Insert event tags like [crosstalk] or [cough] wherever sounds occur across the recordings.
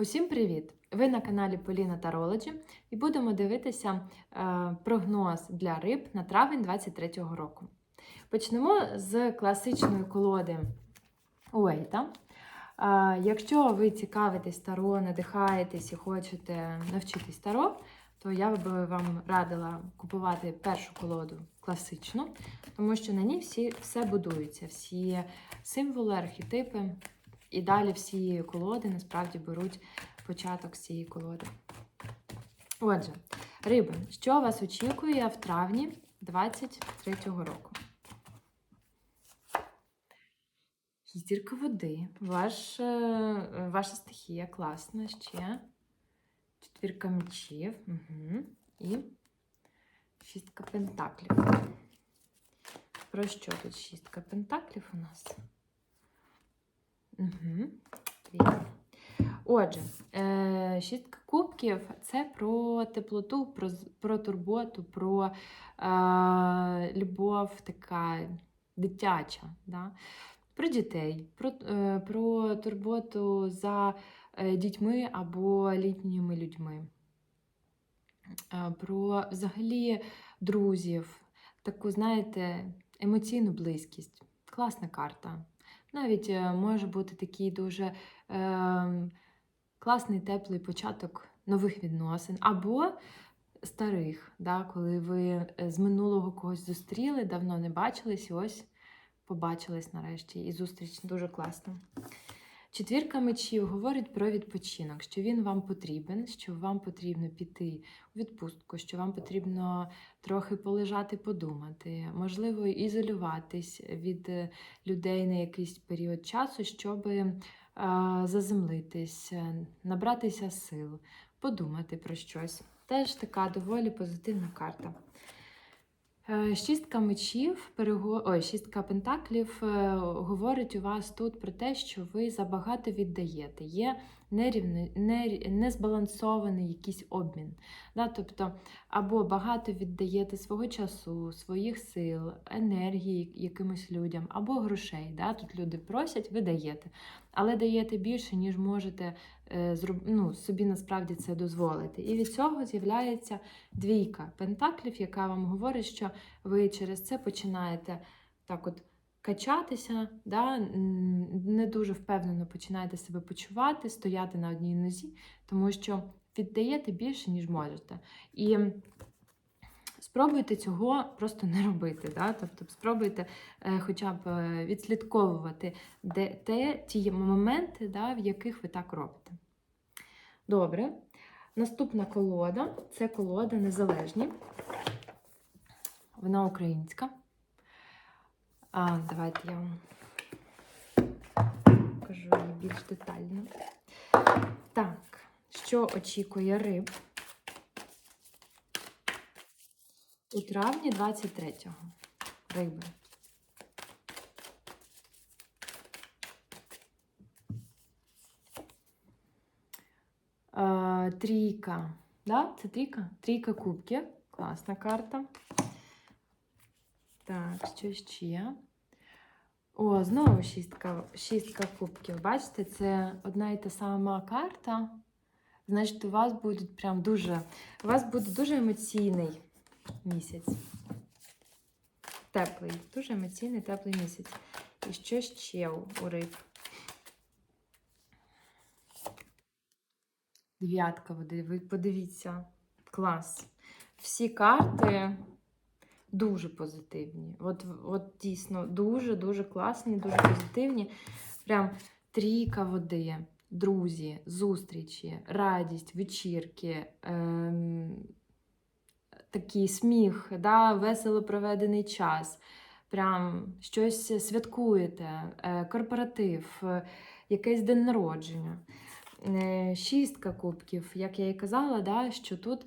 Усім привіт! Ви на каналі Поліна Тарологі і будемо дивитися е, прогноз для риб на травень 2023 року. Почнемо з класичної колоди Уейта. Е, якщо ви цікавитесь таро, надихаєтесь і хочете навчитись таро, то я би вам радила купувати першу колоду класичну, тому що на ній всі, все будується, всі символи, архетипи. І далі всі колоди насправді беруть початок цієї колоди. Отже, риби, що вас очікує в травні 23-го року? Зірка води, Ваш, е, ваша стихія класна ще. Четвірка мечів. Угу. І шістка пентаклів. Про що тут шістка пентаклів у нас? Угу. Отже, е, шістка кубків це про теплоту, про, про турботу, про е, любов така дитяча, да? про дітей, про, е, про турботу за е, дітьми або літніми людьми, е, про взагалі друзів, таку, знаєте, емоційну близькість. Класна карта. Навіть е, може бути такий дуже е, класний теплий початок нових відносин, або старих, да, коли ви е, з минулого когось зустріли, давно не бачились, і ось побачились нарешті. І зустріч дуже класна. Четвірка мечів говорить про відпочинок, що він вам потрібен, що вам потрібно піти у відпустку, що вам потрібно трохи полежати, подумати, можливо, ізолюватись від е, людей на якийсь період часу, щоб е, заземлитись, набратися сил, подумати про щось. Теж така доволі позитивна карта. Е, Шістка мечів, перего... Ой, шістка пентаклів е, говорить у вас тут про те, що ви забагато віддаєте. Є нерівний, нер... незбалансований якийсь обмін. Да? Тобто, або багато віддаєте свого часу, своїх сил, енергії якимось людям, або грошей. Да? Тут люди просять, ви даєте. Але даєте більше, ніж можете. Ну, собі насправді це дозволити. І від цього з'являється двійка пентаклів, яка вам говорить, що ви через це починаєте так от качатися, да? не дуже впевнено починаєте себе почувати, стояти на одній нозі, тому що віддаєте більше, ніж можете. І спробуйте цього просто не робити. Да? Тобто спробуйте е, хоча б е, відслідковувати де, те, ті моменти, да, в яких ви так робите. Добре. Наступна колода це колода Незалежні. Вона українська. А, давайте я вам покажу її більш детально. Так, що очікує риб у травні 23-го. Риби. Е, трійка. Да? Це трійка? Трійка кубків. Класна карта. Так, що ще? О, знову шістка, шістка кубків. Бачите, це одна і та сама карта. Значить, у вас буде прям дуже. У вас буде дуже емоційний місяць. Теплий, дуже емоційний, теплий місяць. І що ще у риб? Дев'ятка. Ви подивіться. Клас. Всі карти дуже позитивні. От, от дійсно дуже-дуже класні, дуже позитивні. Прям трійка води, друзі, зустрічі, радість, вечірки, ем, такий сміх, да, весело проведений час. Прям щось святкуєте, е, корпоратив, е, якийсь день народження. Е, Шістка кубків, як я і казала, да, що тут,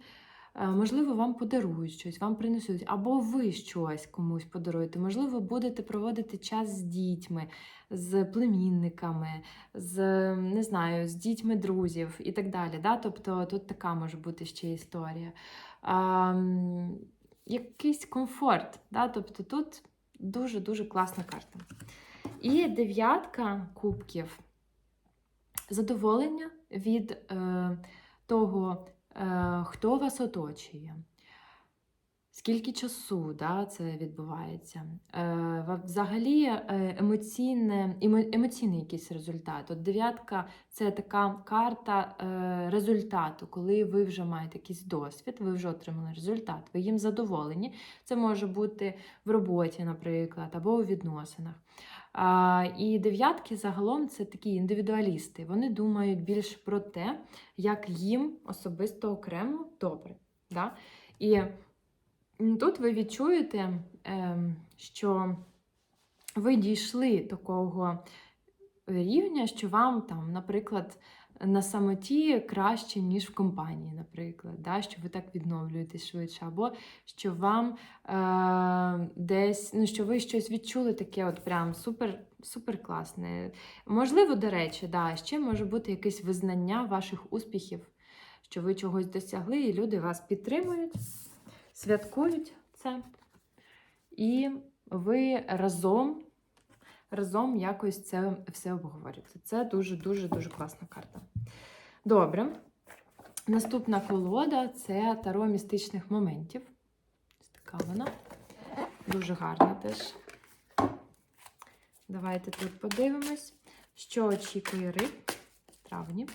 можливо, вам подарують щось, вам принесуть, або ви щось комусь подаруєте. Можливо, будете проводити час з дітьми, з племінниками, з не знаю, з дітьми друзів і так далі. Да? Тобто тут така може бути ще історія. А, якийсь комфорт. Да? Тобто тут дуже-дуже класна карта. І дев'ятка кубків задоволення від е, того, е, хто вас оточує. Скільки часу да, це відбувається? Е, взагалі е, емоційне, емоційний якийсь результат. От дев'ятка це така карта е, результату, коли ви вже маєте якийсь досвід, ви вже отримали результат, ви їм задоволені. Це може бути в роботі, наприклад, або у відносинах. А, і дев'ятки загалом це такі індивідуалісти. Вони думають більше про те, як їм особисто окремо добре. Да? І тут ви відчуєте, ем, що ви дійшли такого рівня, що вам там, наприклад, на самоті краще, ніж в компанії, наприклад, да? що ви так відновлюєтесь швидше, або що вам е- десь, ну, що ви щось відчули таке, от прям супер, супер класне. Можливо, до речі, да, ще може бути якесь визнання ваших успіхів, що ви чогось досягли, і люди вас підтримують, святкують це. І ви разом разом якось це все обговорюєте. Це дуже-дуже дуже класна карта. Добре. Наступна колода це таро містичних моментів. Ось така вона. Дуже гарна теж. Давайте тут подивимось, що очікує риб в травні.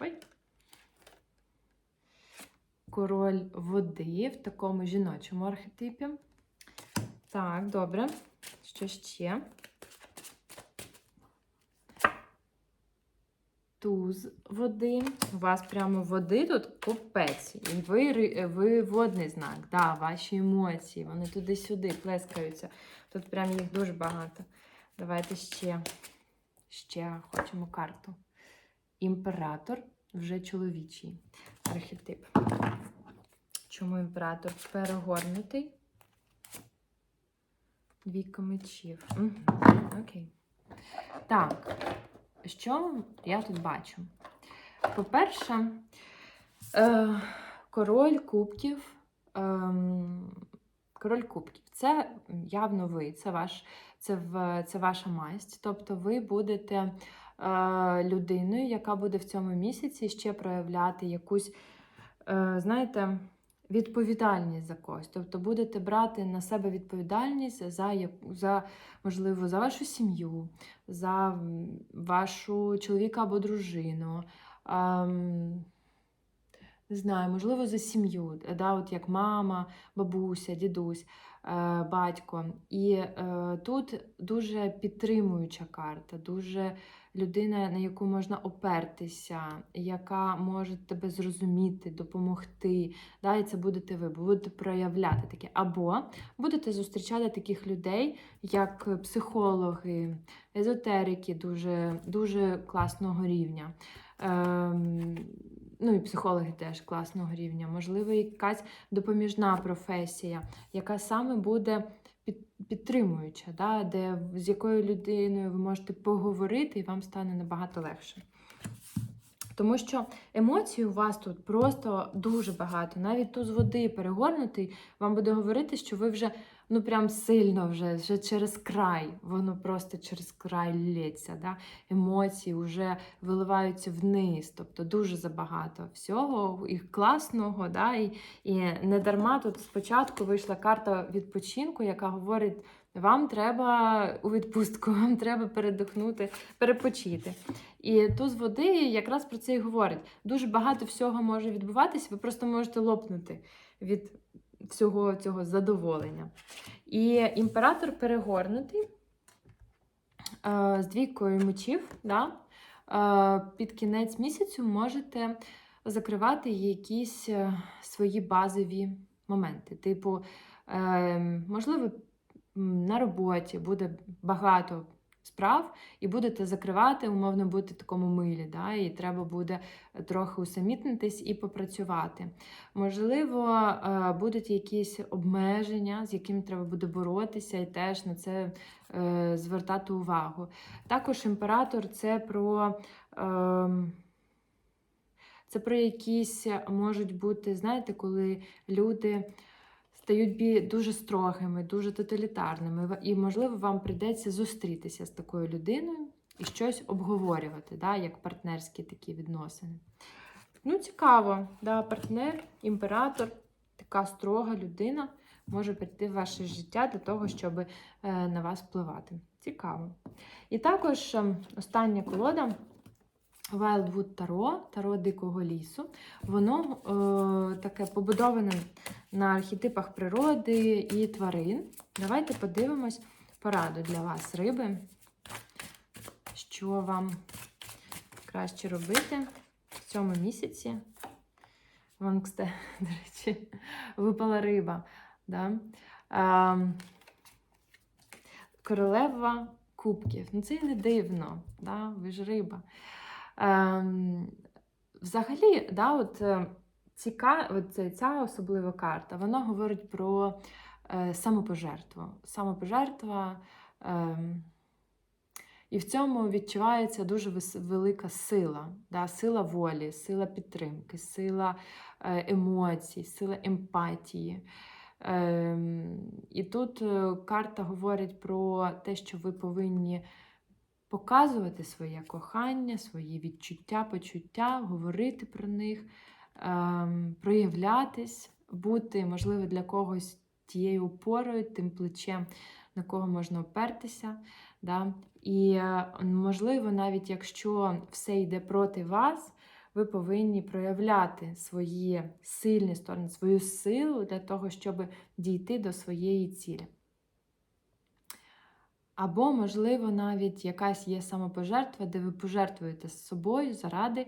Ой. Король води в такому жіночому архетипі. Так, добре. Що ще? Туз води. У вас прямо води тут купець. І ви, ви водний знак. Да, ваші емоції. Вони туди-сюди плескаються. Тут прям їх дуже багато. Давайте ще, ще хочемо карту. Імператор вже чоловічий архетип. Чому імператор перегорнутий? Двійка мечів. Угу. Окей. Так, що я тут бачу? По-перше, е, король кубків. ем, король кубків це явно ви, це, ваш, це, в, це ваша масть. Тобто ви будете е, людиною, яка буде в цьому місяці ще проявляти якусь, е, знаєте, відповідальність за когось. Тобто будете брати на себе відповідальність за, за можливо, за вашу сім'ю, за вашу чоловіка або дружину. ам, не знаю, можливо, за сім'ю, да, от як мама, бабуся, дідусь, е, батько. І е, тут дуже підтримуюча карта, дуже людина, на яку можна опертися, яка може тебе зрозуміти, допомогти. Да, і це будете ви, будете проявляти таке. Або будете зустрічати таких людей, як психологи, езотерики дуже, дуже класного рівня. Ем, ну і психологи теж класного рівня. Можливо, якась допоміжна професія, яка саме буде підтримуюча, да, де, з якою людиною ви можете поговорити, і вам стане набагато легше. Тому що емоцій у вас тут просто дуже багато. Навіть тут з води перегорнутий, вам буде говорити, що ви вже ну прям сильно вже, вже через край, воно просто через край лється. Да? Емоції вже виливаються вниз, тобто дуже забагато всього і класного. Да? І, і не дарма тут спочатку вийшла карта відпочинку, яка говорить. Вам треба у відпустку, вам треба передихнути, перепочити. І туз води якраз про це і говорить. Дуже багато всього може відбуватися, ви просто можете лопнути від всього цього задоволення. І імператор перегорнутий е, з двійкою мечів. Да? Е, під кінець місяцю можете закривати якісь е, свої базові моменти. Типу, е, можливо, на роботі буде багато справ, і будете закривати, умовно бути в такому милі, да? і треба буде трохи усамітнитись і попрацювати. Можливо, е, будуть якісь обмеження, з якими треба буде боротися, і теж на це е, звертати увагу. Також імператор це про. ем, Це про якісь можуть бути, знаєте, коли люди стають дуже строгими, дуже тоталітарними. І, можливо, вам прийдеться зустрітися з такою людиною, і щось обговорювати, да, як партнерські такі відносини. Ну, цікаво, да, партнер, імператор, така строга людина може прийти в ваше життя для того, щоб е, на вас впливати. Цікаво. І також е, остання колода Wildwood Таро, Таро Дикого лісу. Воно е, таке побудоване на архетипах природи і тварин. Давайте подивимось пораду для вас, риби. Що вам краще робити в цьому місяці? Вам, кстати, [laughs] до речі, випала риба. Да? Ем, королева кубків. Ну, це і не дивно, да? ви ж риба. Ем, взагалі, да, от, е, ціка, от ця- особлива карта, вона говорить про е, самопожертву. Самопожертва. ем, і в цьому відчувається дуже велика сила, да? сила волі, сила підтримки, сила е, емоцій, сила емпатії. Ем, і тут карта говорить про те, що ви повинні показувати своє кохання, свої відчуття, почуття, говорити про них, ем, проявлятись, бути, можливо, для когось тією опорою, тим плечем, на кого можна опертися. Да? І, е, можливо, навіть якщо все йде проти вас, ви повинні проявляти свої сильні сторони, свою силу для того, щоб дійти до своєї цілі. Або, можливо, навіть якась є самопожертва, де ви пожертвуєте з собою заради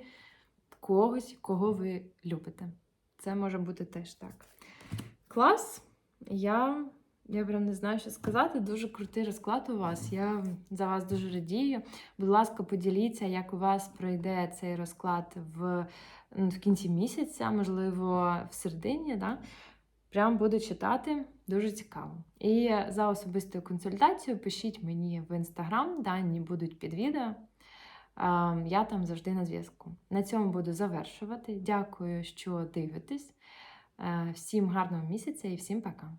когось, кого ви любите. Це може бути теж так. Клас! Я, я прям не знаю, що сказати. Дуже крутий розклад у вас. Я за вас дуже радію. Будь ласка, поділіться, як у вас пройде цей розклад в, ну, в кінці місяця, можливо, в середині. Да? Прям буду читати, дуже цікаво. І за особистою консультацією пишіть мені в інстаграм, дані будуть під відео. Ем, Я там завжди на зв'язку. На цьому буду завершувати. Дякую, що дивитесь. Е, Всім гарного місяця і всім пока!